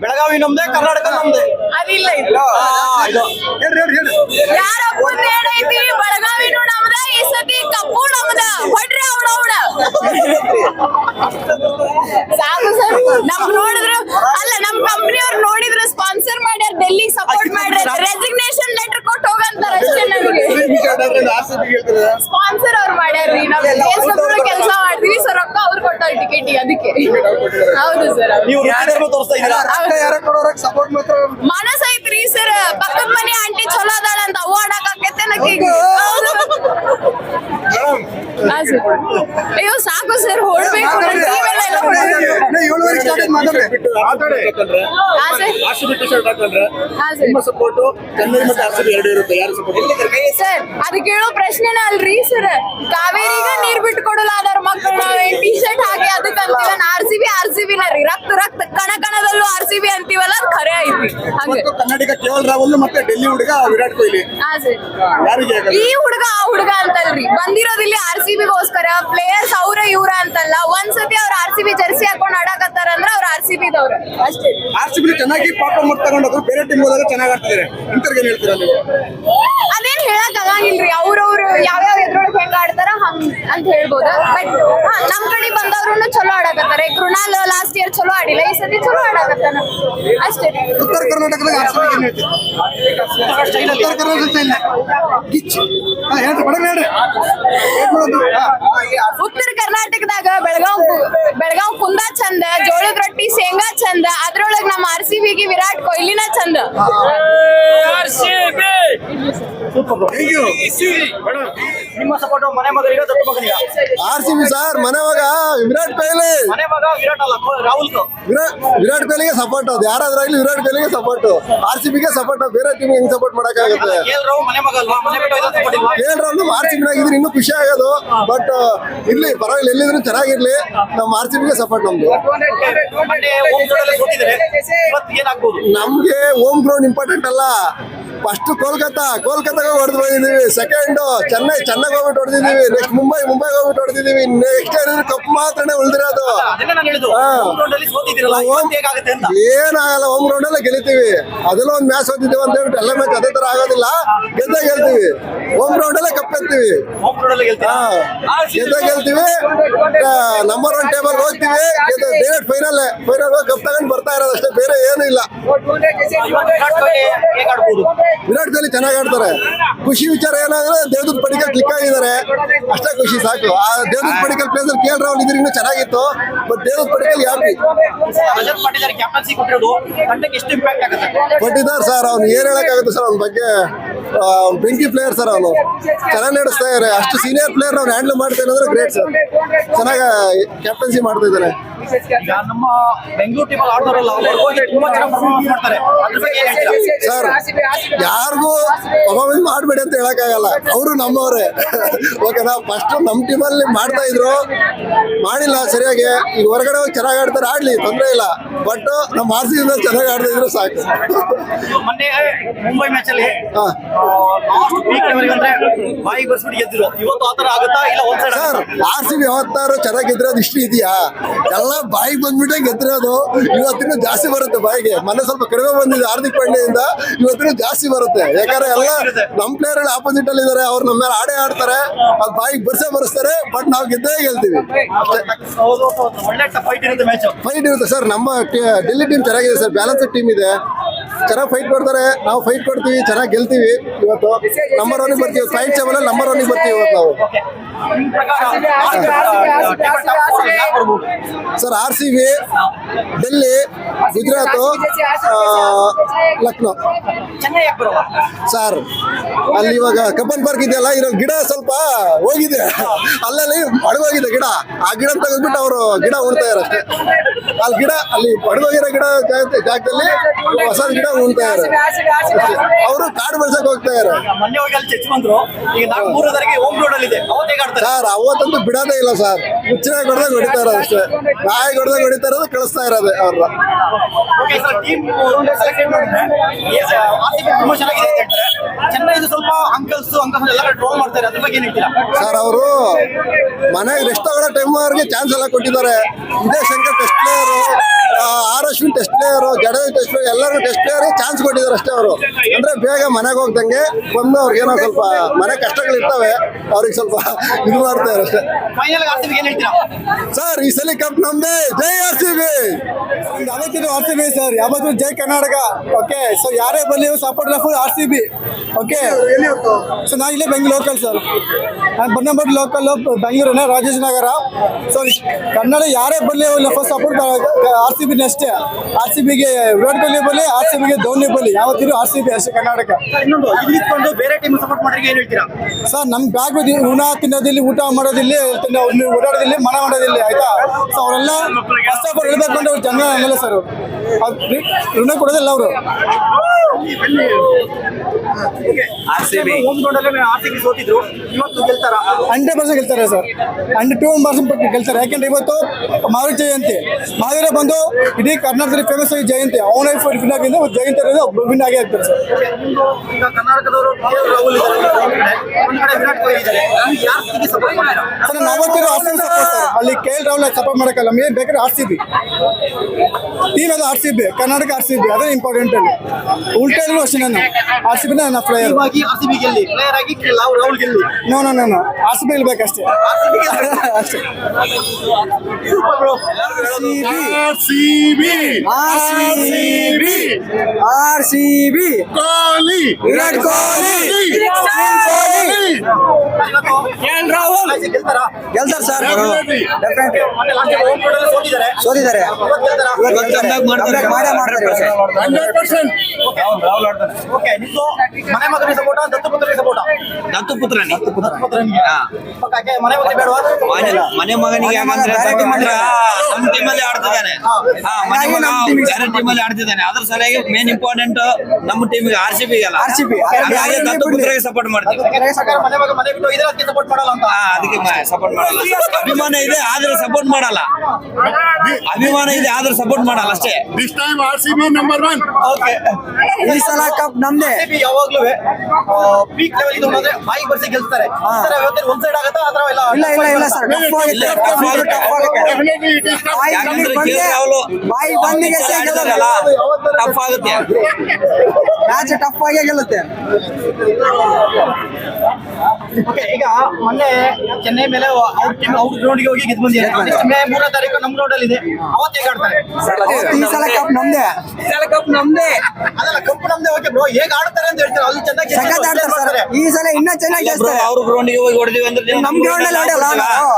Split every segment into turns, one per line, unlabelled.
ಬೆಳಗಾವಿ ನಮ್ದೆ ಕರ್ನಾಟಕ ನಮ್ದೆ.
ಅದಿಲ್ಲ ಇದು.
ಆ,
ಐತಿ ಬೆಳಗಾವಿನೂ ನಮ್ದ ಈ ಸತಿ ಕಪ್ಪು ನಮ್ದ. ಹೊಡ್ರಿ ಅವಡ ಅವಡ ಸಾಕು ಸರ್. ನಮ್ ನೋಡಿದ್ರು ಅಲ್ಲ ನಮ್ ಕಂಪನಿ ಅವ್ರು ನೋಡಿದ್ರು ಸ್ಪಾನ್ಸರ್ ಮಾಡ್ಯಾರ ಡೆಲ್ಲಿ ಸಪೋರ್ಟ್ ಮಾಡ್ಯಾರ. ರೆಸಿಗ್ನೇಷನ್ ಲೆಟರ್ ಕೊಟ್ಟು ಹೋಗಂತಾರ ಅಷ್ಟೇ ನನಗೆ ಸ್ಪಾನ್ಸರ್ ಅವ್ರು ಮಾಡ್ಯಾರ್ರಿ ನಾವ್ ದೇಶದೊಳಗೆ ಕೆಲಸ ಮಾಡ್ತೀವಿ ಸೊ ರೊಕ್ಕ ಅವ್ರು ಕೊಟ್ಟಾರ ಅದಕ್ಕೆ. ಹೌದು ಸರ್
ನೀವು ರುಚಿಕರ್ಮ ತೋರಿಸ್ತಾ ಇದ್ದೀರಾ?
ಅಕ್ಕ ಯಾರ ಕೊಡೋರಕ್ ಸಪೋರ್ಟ್ ಮಾತ್ರ
ಮನಸ್ ಐತ್ರಿ ಸರ್ ಪಕ್ಕದ ಮನೆ ಆಂಟಿ ಚಲೋ ಅದಾಳ ಅಂತ ಅವಾರ್ಡ್ ಹಾಕಕ್ಕೆ ಅಯ್ಯೋ ಸಾಕು ಸರ್ ಹೊಡ್ಬೇಕು. ಅದು ಕೇಳೋ ಪ್ರಶ್ನೆನೇ ಅಲ್ರಿ ಸರ್. ಕಾವೇರಿಗ ನೀರ್ ಬಿಟ್ಟು ಕೊಡಲ್ಲ ಅದಾರ ಮಕ್ಕಳು ಟಿ ಶರ್ಟ್ ಹಾಕಿ ಅದಕ್ಕೆ
ಮತ್ತು ಕನ್ನಡಿಗ ಕೇವಲ್ ರಾಹುಲ್ ಮತ್ತೆ ಡೆಲ್ಲಿ ಹುಡುಗ ವಿರಾಟ್ ಕೊಹ್ಲಿ.
ಹಾ ಸರ್.
ಯಾರಿಗೆ
ಈ ಹುಡುಗ ಆ ಹುಡುಗ ಅಂತಲ್ರಿ. ಬಂದಿರೋದಿಲ್ಲಿ ಆರ್ ಸಿ ಬಿಗೋಸ್ಕರ. ಪ್ಲೇಯರ್ಸ್ ಅವ್ರ ಇವ್ರ ಅಂತಲ್ಲ. ಒಂದ್ಸತಿ ಅವ್ರ ಆರ್ ಸಿ ಬಿ ಜರ್ಸಿ ಹಾಕೊಂಡು ಆಡಕತ್ತಾರ ಅಂದ್ರೆ ಅವ್ರ ಆರ್ ಸಿ ಬಿದವ್ರ. ಅಷ್ಟೇ.
ಆರ್ ಸಿ ಬಿ ಚೆನ್ನಾಗಿ ಪಾಪ ತಗೊಂಡೋದ್ರು ಬೇರೆ ಟೀಮ್ ಹೋದಾಗ ಚೆನ್ನಾಗಿ ಆಡ್ತಿದ್ದಾರೆ ಇಂತರ್ಗೆ ಹೇಳ್ತೀರಾ ನೀವು?
ಹೇಳಕ್ ಆಗಂಗಿಲ್ರಿ ಅವ್ರವ್ರು ಯಾವ್ಯಾವ ಎದ್ರೊಳಗೆ ಹೆಂಗ್ ಆಡ್ತಾರ ಹಂಗ್ ಅಂತ ಹೇಳ್ಬೋದು. ಬಟ್ ನಮ್ ಕಡೆ ಬಂದವ್ರು ಚಲೋ ಆಡಕತ್ತಾರ. ಕೃಣಾಲ್ ಲಾಸ್ಟ್ ಇಯರ್ ಚಲೋ ಆಡಿಲ್ಲ, ಈ ಸತಿ ಚಲೋ ಆಡಕತ್ತಾನ. ಅಷ್ಟೇ.
ಉತ್ತರ ಕರ್ನಾಟಕದಾಗ ಉತ್ತರ ಕರ್ನಾಟಕ ಹೇಳ್ರಿ ಹೇಳ್ರಿ.
ಉತ್ತರ ಕರ್ನಾಟಕದಾಗ ಬೆಳಗಾವ್ ಬೆಳಗಾವ್ ಕುಂದ ಚಂದ ಜೋಳದ ರೊಟ್ಟಿ ಶೇಂಗಾ ಚಂದ ಅದ್ರೊಳಗ್ ನಮ್ಮ ಆರ್ ಸಿ ಬಿಗೆ ವಿರಾಟ್ ಕೊಹ್ಲಿನ ಚಂದ.
ನಿಮ್ಮ ಸಪೋರ್ಟ್ ಮನೆ ಮಗನಿಗೆ ದೊಡ್ಡ ಮಗನಿಗೆ?
ಆರ್ ಸಿ ಬಿ ಸರ್ ಮನೆ ಮಗ ವಿರಾಟ್ ಕೊಹ್ಲಿ.
ಮನೆ ಮಗ ವಿರಾಟ್ ಅಲ್ಲ ರಾಹುಲ್
ವಿರಾಟ್ ವಿರಾಟ್ ಕೊಹ್ಲಿಗೆ ಸಪೋರ್ಟ್ ಅದು ಯಾರಾದ್ರಾಗ್ಲಿ ವಿರಾಟ್ ಕೊಹ್ಲಿಗೆ ಸಪೋರ್ಟ್ ಆರ್ ಸಿ ಬಿಗೆ ಸಪೋರ್ಟ್ ಬೇರೆ ಟೀಮ್ ಹೆಂಗ್ ಸಪೋರ್ಟ್ ಮಾಡಕ್ಕಾಗುತ್ತೆ?
ಕೇಳ್ರಾವ್ ಮನೆ ಮಗ ಅಲ್ವಾ? ಮನೆ ಬಿಟ್ಟು ಇದೊಂದು ರನ್ ಮಾರ್ಚ್
ಕೇಳ್ರ ನಮ್ಮ ಆರ್ ಸಿ ಬಿನಾಗ ಇದ್ರೆ ಇನ್ನೂ ಖುಷಿ ಆಗೋದು. ಬಟ್ ಇರ್ಲಿ ಪರವಾಗಿಲ್ಲ ಎಲ್ಲಿದ್ರು ಚೆನ್ನಾಗಿರ್ಲಿ. ನಮ್ಮ ಆರ್ ಸಿ ಬಿಗೆ ಸಪೋರ್ಟ್ ನಮ್ದು ನಮ್ಗೆ ಹೋಮ್ ಗ್ರೌಂಡ್ ಇಂಪಾರ್ಟೆಂಟ್ ಅಲ್ಲ. ಫಸ್ಟ್ ಕೋಲ್ಕತ್ತಾ ಕೋಲ್ಕತ್ತಾಗ ಹೊಡೆದು ಬಂದಿದ್ದೀವಿ. ಸೆಕೆಂಡ್ ಚೆನ್ನೈ ಚೆನ್ನಾಗಿ ಹೋಗ್ಬಿಟ್ಟು ಹೊಡೆದಿದ್ದೀವಿ. ನೆಕ್ಸ್ಟ್ ಮುಂಬೈ ಮುಂಬೈ ಹೋಗ್ಬಿಟ್ಟು ಹೊಡೆದಿದ್ದೀವಿ. ನೆಕ್ಸ್ಟ್ ಏನಿದ್ರು ಕಪ್ ಮಾತ್ರನೇ ಉಳಿದಿರೋದು. ಏನಾಗಲ್ಲ ಹೋಮ್ ಗ್ರೌಂಡ್ ಅಲ್ಲೇ ಗೆಲ್ತೀವಿ ಅದೆಲ್ಲ ಒಂದ್ ಮ್ಯಾಚ್ ಓದಿದ್ದೀವಿ ಅಂತ ಹೇಳ್ಬಿಟ್ಟು ಎಲ್ಲ ಮ್ಯಾಚ್ ಅದೇ ತರ ಆಗೋದಿಲ್ಲ. ಗೆದ್ದ ಗೆಲ್ತೀವಿ. ಹೋಮ್ ಗ್ರೌಂಡ್ ಅಲ್ಲೇ ಕಪ್ ಎತ್ತೀವಿ. ಗೆದ್ದ ಗೆಲ್ತೀವಿ. ನಂಬರ್ ಒನ್ ಟೇಬಲ್ ಹೋಗ್ತೀವಿ. ಡೈರೆಕ್ಟ್ ಫೈನಲ್ ಫೈನಲ್ ಹೋಗಿ ಕಪ್ ತಗೊಂಡ್ ಬರ್ತಾ ಇರೋದು ಅಷ್ಟೇ. ಬೇರೆ ಏನು ಇಲ್ಲ.
ವಿರಾಟ್ ಕೊಹ್ಲಿ
ಚೆನ್ನಾಗಿ ಆಡ್ತಾರೆ. ಖುಷಿ ವಿಚಾರ ಏನಾದ್ರೆ ದೇವದೂತ್ ಪಡಿಕಲ್ ಕ್ಲಿಕ್ ಆಗಿದ್ದಾರೆ. ಅಷ್ಟೇ ಖುಷಿ ಸಾಕು. ಆ ದೇವದೂತ್ ಪಡಿಕಲ್ ಪ್ಲೇಸ್ ಅಲ್ಲಿ ಕೇಳ್ ರಾಹುಲ್ ಇದ್ರೆ ಇನ್ನೂ ಚೆನ್ನಾಗಿತ್ತು. ಬಟ್ ದೇವದೂತ್ ಪಡಿಕಲ್
ಆಗುತ್ತೆ?
ಕೊಟ್ಟಿದ್ದಾರೆ ಸರ್ ಅವ್ನು. ಏನ್ ಹೇಳಕ್ಕಾಗುತ್ತೆ ಸರ್ ಅವ್ನ ಬಗ್ಗೆ? ಬೆಂಕಿ ಪ್ಲೇಯರ್ ಸರ್ ಅವನು. ಚೆನ್ನಾಗಿ ನಡೆಸ್ತಾ ಇದ್ದಾರೆ ಅಷ್ಟು ಸೀನಿಯರ್ ಪ್ಲೇಯರ್ ಅವ್ನು ಹ್ಯಾಂಡಲ್ ಮಾಡ್ತಾ ಅಂದ್ರೆ ಗ್ರೇಟ್ ಸರ್. ಚೆನ್ನಾಗಿ ಕ್ಯಾಪ್ಟನ್ಸಿ ಮಾಡ್ತಾ ಇದ್ದಾರೆ
ನಮ್ಮ ಬೆಂಗಳೂರು ಟೀಮ್ ಆಡ್ತಾರಲ್ಲ ಅವ್ರು ತುಂಬಾ ಚೆನ್ನಾಗಿ ಪರ್ಫಾರ್ಮೆನ್ಸ್ ಮಾಡ್ತಾರೆ. ಅದ್ರ ಬಗ್ಗೆ ಏನ್ ಹೇಳ್ತೀರಾ?
ಸರ್ ಯಾರಿಗೂ ಪರ್ಫಾರ್ಮೆನ್ಸ್ ಮಾಡಬೇಡಿ ಅಂತ ಹೇಳಕ್ಕಾಗಲ್ಲ. ಅವರು ನಮ್ಮವ್ರೆ. ಓಕೆನಾ? ಫಸ್ಟ್ ನಮ್ಮ ಟೀಮಲ್ಲಿ ಮಾಡ್ತಾ ಇದ್ರು. ಮಾಡಿಲ್ಲ ಸರಿಯಾಗಿ. ಈಗ ಹೊರಗಡೆ ಹೋಗಿ ಚೆನ್ನಾಗಿ ಆಡ್ತಾರೆ. ಆಡ್ಲಿ ತೊಂದರೆ ಇಲ್ಲ. ಬಟ್ ನಮ್ಮ ಆರ್ ಸಿ ಚೆನ್ನಾಗಿ ಆಡ್ತಾ ಇದ್ರು ಸಾಕು.
ಮೊನ್ನೆ ಮುಂಬೈ ಮ್ಯಾಚ್ ಅಲ್ಲಿ
ಹಾ.
ಲಾಸ್ಟ್ ವೀಕ್ ಅಂದ್ರೆ ಬಾಯಿಗೆ ಬರ್ಸ್ಬಿಟ್ಟು ಗೆದ್ದಿರು. ಇವತ್ತು ಆತರ ಆಗುತ್ತಾ ಇಲ್ಲ ಒಂದ್ side
sir R C B ಯಾವತ್ತಾರು ಚೆನ್ನಾಗಿ ಅದು ಇಷ್ಟು ಇದೆಯಾ? ಎಲ್ಲ ಬಾಯಿಗೆ ಬಂದ್ಬಿಟ್ಟೆ ಗೆದ್ರೋದು ಇವತ್ತಿನ ಜಾಸ್ತಿ ಬರುತ್ತೆ ಬಾಯಿಗೆ. ಮೊನ್ನೆ ಸ್ವಲ್ಪ ಕಡಿಮೆ ಬಂದಿದೆ ಹಾರ್ದಿಕ್ ಪಾಂಡೆಯಿಂದ ಇವತ್ತಿನ ಜಾಸ್ತಿ ಬರುತ್ತೆ. ಯಾಕಂದ್ರೆ ಎಲ್ಲ ನಮ್ಮ ಪ್ಲೇಯರ್ ಆಪೋಸಿಟ್ ಅಲ್ಲಿ ಇದಾರೆ ಅವ್ರು ನಮ್ಮ ಮೇಲೆ ಆಡೇ ಆಡ್ತಾರೆ ಅದು ಬಾಯಿಗೆ ಬರ್ಸೇ ಬರ್ಸ್ತಾರೆ ಬಟ್ ನಾವು ಗೆದ್ದೇ ಗೆಲ್ತೀವಿ.
ಫೈಟ್ ಇರುತ್ತೆ
ಸರ್ ನಮ್ಮ ಡೆಲ್ಲಿ ಟೀಮ್ ಚೆನ್ನಾಗಿದೆ ಸರ್ ಬ್ಯಾಲೆನ್ಸ್ ಟೀಮ್ ಇದೆ. ಚೆನ್ನಾಗಿ ಫೈಟ್ ಕೊಡ್ತಾರೆ ನಾವು ಫೈಟ್ ಕೊಡ್ತೀವಿ ಚೆನ್ನಾಗಿ ಗೆಲ್ತೀವಿ ಇವತ್ತು. ನಂಬರ್ ಒನ್ಗೆ ಬರ್ತೀವಿ. ಫೈಟ್ ಸೆವೆನ್ ನಂಬರ್ ಒನ್ಗೆ ಬರ್ತೀವಿ ಇವತ್ತು ನಾವು? Sir R C B Delhi Gujarat Lucknow sir ಅಲ್ಲಿ ಇವಾಗ ಕಬ್ಬನ್ ಪಾರ್ಕ್ ಇದೆಯಲ್ಲ ಇರೋ ಗಿಡ ಸ್ವಲ್ಪ ಹೋಗಿದೆ. ಅಲ್ಲಲ್ಲಿ ಹೋಗಿದೆ ಗಿಡ. ಆ ಗಿಡ ತೆಗೆದ್ಬಿಟ್ಟು ಅವರು ಗಿಡ ಉಣ್ತಾ ಅಷ್ಟೇ. ಅಲ್ಲಿ ಗಿಡ ಅಲ್ಲಿ ಒಣಗೋಗಿರೋ ಗಿಡ ಜಾಗದಲ್ಲಿ ಹೊಸ ಗಿಡ ಉಣ್ತಾ ಇರೋ ಅವರು ಕಾಡು ಬೆಳ್ಸಕ್ ಹೋಗ್ತಾ
ಹೇಗೆ
ಸರ್ ಅವತ್ತಂತೂ ಬಿಡೋದೇ ಇಲ್ಲ ಸರ್. ಹುಚ್ಚಿನ ಹೊಡೆದಾಗ ಹೊಡಿತಾ ಇರೋದು ಅಷ್ಟೇ. ನಾಯಿ ಹೊಡೆದಾಗ ಹೊಡಿತಾ ಇರೋದು ಕಳಿಸ್ತಾ ಇರೋದು ಅವ್ರನ್ನ.
ತುಂಬಾ ಚೆನ್ನಾಗಿದೆ ಅಂತ ಹೇಳ್ತಾರೆ ಚೆನ್ನೈದು ಸ್ವಲ್ಪ ಅಂಕಲ್ಸ್ ಅಂಕಲ್ಸ್ ಎಲ್ಲ ಟ್ರೋಲ್ ಮಾಡ್ತಾರೆ. ಅದ್ರ ಬಗ್ಗೆ
ಸರ್ ಅವರು ಮನೆಗೆ ರೆಸ್ಟ್ ಆಗೋ ಟೈಮ್ ಅವ್ರಿಗೆ ಚಾನ್ಸ್ ಎಲ್ಲ ಕೊಟ್ಟಿದ್ದಾರೆ. Vijay Shankar test player R Ashwin test player Jadeja test player ಎಲ್ಲರೂ ಟೆಸ್ಟ್ ಪ್ಲೇಯರ್ ಚಾನ್ಸ್ ಕೊಟ್ಟಿದ್ದಾರೆ ಅಷ್ಟೇ ಅವರು. ಅಂದ್ರೆ ಬೇಗ ಮನೆಗೆ ಹೋಗ್ದಂಗೆ ಬಂದು ಅವ್ರಿಗೆ ಏನೋ ಸ್ವಲ್ಪ ಮನೆ ಕಷ್ಟಗಳು ಇರ್ತವೆ ಅವ್ರಿಗೆ ಸ್ವಲ್ಪ ಇದು ಮಾಡ್ತಾರೆ ಅಷ್ಟೇ.
ಫೈನಲ್ RCB ಏನ್ ಹೇಳ್ತೀರಾ?
ಸರ್ ಈ ಸಲ ಕಪ್ ನಮ್ದೆ. ಜೈ ಆರ್ ಸಿ ಬಿ ಯಾವತ್ತಿನ ಆರ್ ಸಿ ಬಿ ಸರ್ ಯಾವತ್ತೂ ಜೈ ಕರ್ನಾಟಕ. ಓಕೆ ಸೊ ಯಾರೇ ಬರಲಿ support full R C B okay so ನಾ ಇಲ್ಲೇ ಬೆಂಗಳೂರು ಲೋಕಲ್ ಸರ್ ನಾನು ಬನ್ನಂಬರ್ ಲೋಕಲ್ ಬೆಂಗಳೂರಿನ ರಾಜೇಶನಗರ ಸೊ ಕನ್ನಡ ಯಾರೇ ಬರಲಿ ಫಸ್ಟ್ ಸಪೋರ್ಟ್ ಆರ್ ಸಿ ಬಿನ ಅಷ್ಟೇ. ಆರ್ ಸಿ ಬಿಗೆ ವಿರಾಟ್ ಕೊಹ್ಲಿ ಬರಲಿ ಆರ್ ಸಿ ಬಿಗೆ ಧೋನಿ ಬರಲಿ ಯಾವತ್ತಿರು ಆರ್ ಸಿ ಬಿ ಅಷ್ಟೇ ಕರ್ನಾಟಕ.
ಇನ್ನೊಂದು ಇದು ಬೇರೆ ಟೀಮ್ ಸಪೋರ್ಟ್ ಮಾಡ್ರಿಗೆ ಏನ್ ಹೇಳ್ತೀರಾ?
ಸರ್ ನಮ್ ಬ್ಯಾಗ್ ಉಣ ತಿನ್ನೋದಿಲ್ಲಿ ಊಟ ಮಾಡೋದಿಲ್ಲ ತಿನ್ನೋ- ಓಡಾಡೋದಿಲ್ಲ ಮನ ಮಾಡೋದಿಲ್ಲ ಆಯ್ತಾ? ಸೊ ಅವರೆಲ್ಲ ಫಸ್ಟ್ ಆಫ್ ಆಲ್ ಹೇಳ್ಬೇಕು ಅಂದ್ರೆ ಅವ್ರು ಜನ ಹಂಗಲ್ಲ ಸರ್ ಋಣ ಕೊಡೋದಿಲ್ಲ ಅವರು.
RCB home ground R C B. ಗೆಲ್ತಾರ
hundred percent ಗೆಲ್ತಾರೆ ಸರ್. ಹಂಡ್ರೆಡ್ ಟೂ ಪರ್ಸೆಂಟ್ ಗೆಲ್ತಾರೆ. ಯಾಕೆಂದ್ರೆ ಇವತ್ತು ಮಹಾವೀರ ಜಯಂತಿ. ಮಹಾವೀರ ಬಂದು ಇಡೀ ಕರ್ನಾಟಕದಲ್ಲಿ ಫೇಮಸ್ ಆಗಿ ಜಯಂತಿ. ಅವನ ವಿನ್ ಆಗಿಂದ ಜಯಂತಿ ಅನ್ನೋದು ವಿನ್ ಆಗೇ ಆಗ್ತಾರೆ ಸರ್.
ಕರ್ನಾಟಕದವರು ರಾಹುಲ್
ಸರ್ ನಾವತ್ತಿರೋ ಆರ್ ಸಿ ಸಪೋರ್ಟ್ ಸರ್ ಅಲ್ಲಿ ಕೆ ಎಲ್ ರಾಹುಲ್ ಸಪೋರ್ಟ್ ಮಾಡೋಕ್ಕಲ್ಲ. ಮೇನ್ ಬೇಕಾದ್ರೆ ಆರ್ ಸಿ ಬಿ. ಟೀಮ್ ಅದು R C B. Karnataka R C B. ಅದೇ ಇಂಪಾರ್ಟೆಂಟ್ ಅಲ್ಲಿ. ಉಲ್ಟೆಲ್ಲೂ ಅಷ್ಟೇ ನಾನು. ಆರ್ ಸಿ ಬಿ ನನ್ನ ಪ್ಲೇಯರ್
ಆಗಿ ಆರ್ ಸಿ ಬಿ ಗೆಲ್ಲಿ. ಪ್ಲೇಯರ್ ಆಗಿ Rahul ಗೆಲ್ಲಿ.
No no no R C B ಇಲ್ಬೇಕಷ್ಟೇ ಅಷ್ಟೇ
super bro
R C B
R C
ಗೆಲ್ತಾರಾ?
Sir
ಅಲ್ಲಿ ಸೋತಿದ್ದಾರೆ?
ಮಾಡೇ ಮಾಡ್ತಾರೆ.
ಮನೆ ಮಗನಿಗೆ ಸಪೋರ್ಟ ಸಪೋರ್ಟ ಮನೆ
ಯಾಕಂದ್ರೆ ನಮ್ಮ ಟೀಮಲ್ಲಿ ಆಡ್ತಿದ್ದಾನೆ. ಹಾ. ಮನೆ ಮಗ ಬೇರೆ ಟೀಮಲ್ಲಿ ಆಡ್ತಿದ್ದಾನೆ. ಅದ್ರ ಸಲುವಾಗಿ ಮೇನ್ ಇಂಪಾರ್ಟೆಂಟ್ ನಮ್ಮ ಟೀಮ್ ಆರ್ ಸಿ ಪಿ ಅಲ್ಲ.
RCB.
ಹಾಗಾಗಿ ದತ್ತುಪುತ್ರಗೆ ಸಪೋರ್ಟ್ ಮಾಡ್ತೀವಿ.
ಯಾಕಂದ್ರೆ ಸರ್ಕಾರ ಮನೆ ಮಗ ಮನೆ ಬಿಟ್ಟು ಇದ್ರೆ ಸಪೋರ್ಟ್ ಮಾಡಲ್ಲ ಅಂತ.
ಹಾ ಅದಕ್ಕೆ ಸಪೋರ್ಟ್ ಮಾಡಲ್ಲ. ಅಭಿಮಾನ ಇದೆ ಆದ್ರೆ ಸಪೋರ್ಟ್ ಮಾಡಲ್ಲ. ಅಭಿಮಾನ ಇದೆ ಆದ್ರೆ ಸಪೋರ್ಟ್ ಮಾಡಲ್ಲ ಅಷ್ಟೇ.
This time R C B number one
okay
ಈ ಸಲ ಕಪ್ ನಮ್ದೇ.
ಯಾವಾಗ್ಲೂ ಪೀಕ್ ಲೆವೆಲ್ ಇದು ಬರ್ಸಿ ಗೆಲ್ತಾರೆ ಒಂದ್ ಸೈಡ್ ಆಗುತ್ತಾ ಅಥವಾ ಎಲ್ಲ
ಇಲ್ಲ ಇಲ್ಲ ಇಲ್ಲ ಸರ್ ಟಫ್ ಆಗುತ್ತೆ ಆಗುತ್ತೆ ಬಾಯಿ ಬಂದಿಗೆ
ಟಫ್ ಆಗುತ್ತೆ.
ಮ್ಯಾಚ್ ಟಫ್ ಆಗೇ ಗೆಲ್ಲುತ್ತೆ.
ಓಕೆ ಈಗ ಮೊನ್ನೆ ಚೆನ್ನೈ ಮೇಲೆ ಅವ್ರ ಟೀಮ್ ಅವ್ರ ಗ್ರೌಂಡ್ಗೆ ಹೋಗಿ ಗೆದ್ದು ಬಂದಿದೆ. ನೆಕ್ಸ್ಟ್ ಮೇ ಮೂರನೇ ತಾರೀಕು ನಮ್ಮ ರೋಡ್ ಅಲ್ಲಿ ಇದೆ ಅವತ್ತು ಹೇಗೆ ಆಡ್ತಾರೆ.
ಈ ಸಲ ಕಪ್ ನಮ್ದೇ.
ಕಪ್ ನಮ್ದೇ.
ಅದಲ್ಲ ಕಪ್ ನಮ್ದೇ ಓಕೆ ಬ್ರೋ ಹೇಗೆ ಆಡ್ತಾರೆ ಅಂತ ಹೇಳ್ತಾರೆ? ಅಲ್ಲಿ ಚೆನ್ನಾಗಿ
ಸಖತ್ ಆಡ್ತಾರೆ ಸರ್. ಈ ಸಲ ಇನ್ನ ಚೆನ್ನಾಗಿ ಗೆಲ್ತಾರೆ
ಅವ್ರ ಗ್ರೌಂಡ್ಗೆ ಹೋಗಿ ಹೊಡೆದಿವಿ ಅಂದ್ರೆ ನೀವು
ನಮ್ ಗ್ರೌಂಡ್ ಅಲ್ಲಿ ಹೊಡೆಯಲ್ಲ ನಾವು.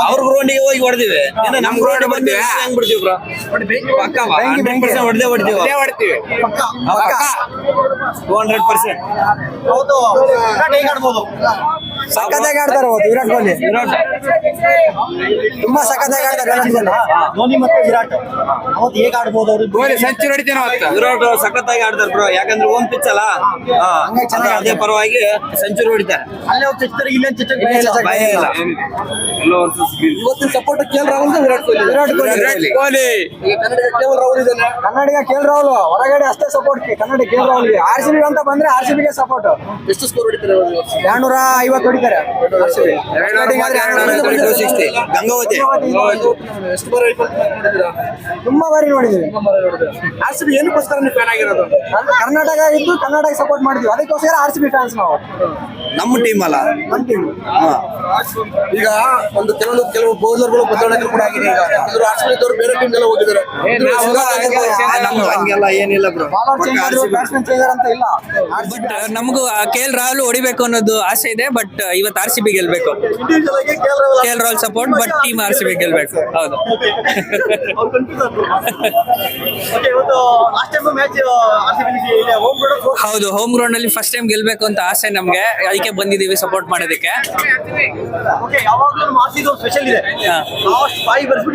ಅವ್ರ ಗ್ರೌಂಡಿಗೆ ಹೋಗಿ ಹೊಡೆದಿವಿ ಇನ್ನು ನಮ್ ಗ್ರೌಂಡ್ ಬಂದಿವಿ ಹೆಂಗ್ ಬಿಡ್ತೀವಿ ಬ್ರೋ ಪಕ್ಕ ಹಂಡ್ರೆಡ್ ಪರ್ಸೆಂಟ್ ಹೊಡೆದೇ ಹೊಡಿತೀವಿ ಹೊಡ್ತೀವಿ ಟೂ ಹಂಡ್ರೆಡ್ ಪರ್ಸೆಂಟ್
ಹೌದು ಆಡ್ಬೋದು
ಸಖತ್ತಾಗಿ ಆಡ್ತಾರೆ ಅವತ್ತು ವಿರಾಟ್ ಕೊಹ್ಲಿ. ತುಂಬಾ ಸಖತ್ತಾಗಿ ಆಡ್ತಾರೆ ವಿರಾಟ್ ಕೊಹ್ಲಿ.
ಧೋನಿ ಮತ್ತೆ ವಿರಾಟ್. ಅವತ್ತು ಹೇಗೆ ಆಡ್ಬೋದು ಅವರು?
ಸೆಂಚುರಿ ಹೊಡಿತೇನೆ ವಿರಾಟ್ ಸಖತ್ತಾಗಿ ಆಡ್ತಾರೆ ಬ್ರೋ ಯಾಕಂದ್ರೆ ಓಮ್ ಪಿಚ್ ಅಲ್ಲ. ಹಾ, ಅದೇ- ಅದೇ ಪರವಾಗಿ ಸೆಂಚುರಿ ಹೊಡಿತಾರೆ.
ಅಲ್ಲೇ ಅವ್ರು ಚಚ್ತಾರೆ ಇಲ್ಲೇ ಚಚ್ಚಕ್ಕೆ
ಭಯ ಇಲ್ಲ.
ಇವತ್ತಿನ support K L Rahul Virat Kohli. Virat Kohli.
Kohli.
ಕನ್ನಡಿಗ ಕೇಲ್ ರಾಹುಲ್ ಇದ್ದಾನೆ. ಕನ್ನಡಿಗ ಕೇಲ್ ರಾಹುಲ್. ಹೊರಗಡೆ ಅಷ್ಟೇ support Kannada K L Rahul. R C B ಅಂತ ಬಂದ್ರೆ ಆರ್ ಸಿ ಬಿಗೆ ಸಪೋರ್ಟ್ ಎಷ್ಟು ಸ್ಕೋರ್ ಹೊಡಿತಾರೆ ಎರಡ್ನೂರ ಐವತ್ತು
ಗಂಗಾವತಿ.
ತುಂಬಾ ಬಾರಿ ನೋಡಿದೀವಿ
ಆರ್ ಸಿ ಬಿ ಏನಕ್ಕೋಸ್ಕರ ನೀವು ಫ್ಯಾನ್ ಆಗಿರೋದು?
ಕರ್ನಾಟಕ ಇದ್ದು ಕರ್ನಾಟಕ ಸಪೋರ್ಟ್ ಮಾಡಿದ್ವಿ. ಅದಕ್ಕೋಸ್ಕರ ಆರ್ ಸಿ ಬಿ ಫ್ಯಾನ್ಸ್ ನಾವು.
ನಮ್ಮ ಟೀಮ್ ಅಲ್ಲ.
ನಮ್ಮ ಟೀಮ್
ಈಗ ಒಂದು ಕೆಲವೊಂದು ಕೆಲವು ಬೌಲರ್ಗಳು ಬದಲಾವಣೆಗಳು ಕೂಡ ಆಗಿದೆ ಈಗ. ಆರ್ ಸಿ ಬಿ ಇದ್ದವರು ಬೇರೆ ಟೀಮ್ ಎಲ್ಲ ಹೋಗಿದ್ದಾರೆ.
ಹಂಗೆಲ್ಲ ಏನಿಲ್ಲ ಬ್ರೋ
ಬ್ಯಾಟ್ಸ್ಮನ್ ಅಂತ ಇಲ್ಲ.
ನಮಗೂ ಕೆ ಎಲ್ ರಾಹುಲ್ ಹೊಡಿಬೇಕು ಅನ್ನೋದು ಆಸೆ ಇದೆ ಬಟ್ ಇವತ್ತು ಆರ್ ಸಿ ಬಿ ಗೆಲ್ಬೇಕು. K L Rahul support but team R C B ಗೆಲ್ಬೇಕು. ಹೌದು. ಹೌದು ಹೋಮ್ ಗ್ರೌಂಡ್ ಅಲ್ಲಿ ಫಸ್ಟ್ ಟೈಮ್ ಗೆಲ್ಬೇಕು ಅಂತ ಆಸೆ ನಮ್ಗೆ. ಅದಕ್ಕೆ ಬಂದಿದೀವಿ ಸಪೋರ್ಟ್ ಮಾಡೋದಕ್ಕೆ.
ಓಕೆ ಯಾವಾಗಲೂ ನಮ್ಮ ಆರ್ ಸ್ಪೆಷಲ್ ಇದೆ.
ಹಾ.
ಲಾಸ್ಟ್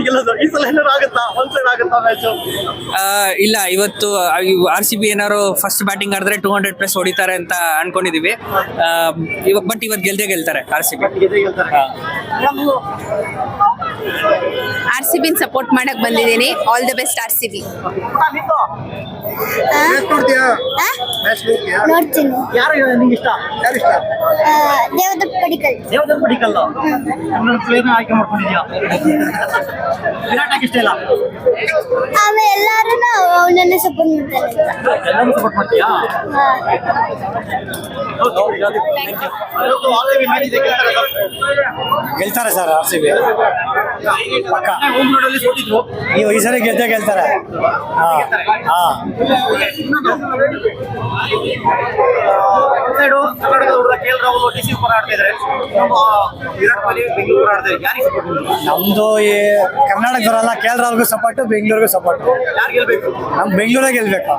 ಗೆಲ್ಲೋದು. ಈ ಸಲ ಆಗುತ್ತಾ? ಒಂದ್ ಆಗುತ್ತಾ ಮ್ಯಾಚ್
ಆ, ಇಲ್ಲ ಇವತ್ತು ಆರ್ ಸಿ ಬಿ ಏನಾರು ಫಸ್ಟ್ ಬ್ಯಾಟಿಂಗ್ ಆಡಿದ್ರೆ ಟೂ ಹಂಡ್ರೆಡ್ ಪ್ಲಸ್ ಹೊಡಿತಾರೆ ಅಂತ ಅನ್ಕೊಂಡಿದೀವಿ. ಬಟ್ ಇವತ್ತು ಗೆಲ್ದೇ ಗೆಲ್ತಾರೆ R C B
R C bin support ಮಾಡಕ್ ಬಂದಿದ್ದೀನಿ. All the best R C B
ನೋಡ್ತೀನಿ.
ಯಾರು ನಿಂಗೆ ಇಷ್ಟ?
ಯಾರು ಇಷ್ಟ?
ದೇವದತ್ ಪಡಿಕಲ್.
ದೇವದರ್ ಪಡಿಕಲ್ ಕನ್ನಡ ಪ್ಲೇಯರ್ನ ಆಯ್ಕೆ ಮಾಡ್ಕೊಂಡಿದ್ಯಾ? ವಿರಾಟ್ ಯಾಕೆ ಇಷ್ಟ ಇಲ್ಲ?
ಆಮೇಲೆ ಎಲ್ಲಾರು ಅವನನ್ನೇ ಸಪೋರ್ಟ್ ಮಾಡ್ತಾರೆ
ಎಲ್ಲರೂ ಸಪೋರ್ಟ್ ಮಾಡ್ತೀಯಾ? ಗೆಲ್ತಾರೆ ಸರ್.
R C B. ಪಕ್ಕ.
ಹೋಮ್ ಗ್ರೌಂಡ್ ಅಲ್ಲಿ ಸೋತಿದ್ರು.
ಈ ಈ ಸರಿ ಗೆದ್ದೇ ಗೆಲ್ತಾರೆ. ಹಾ ಹಾ.
ಸೈಡು ಕರ್ನಾಟಕದ ಹುಡುಗ K L Rahul D C ಪರ ಆಡ್ತಾ ಇದ್ದಾರೆ. ನಮ್ಮ ವಿರಾಟ್ ಕೊಹ್ಲಿ ಬೆಂಗಳೂರು ಪರ ಆಡ್ತಾರೆ ಯಾರಿಗೆ ಸಪೋರ್ಟ್
ನಮ್ದು ಈ ಬೆಂಗಳೂರಿಗೂ ಸಪೋರ್ಟು
ಯಾರು ಗೆಲ್ಬೇಕು?
ಬೆಂಗಳೂರೇ
ಗೆಲ್ಬೇಕು.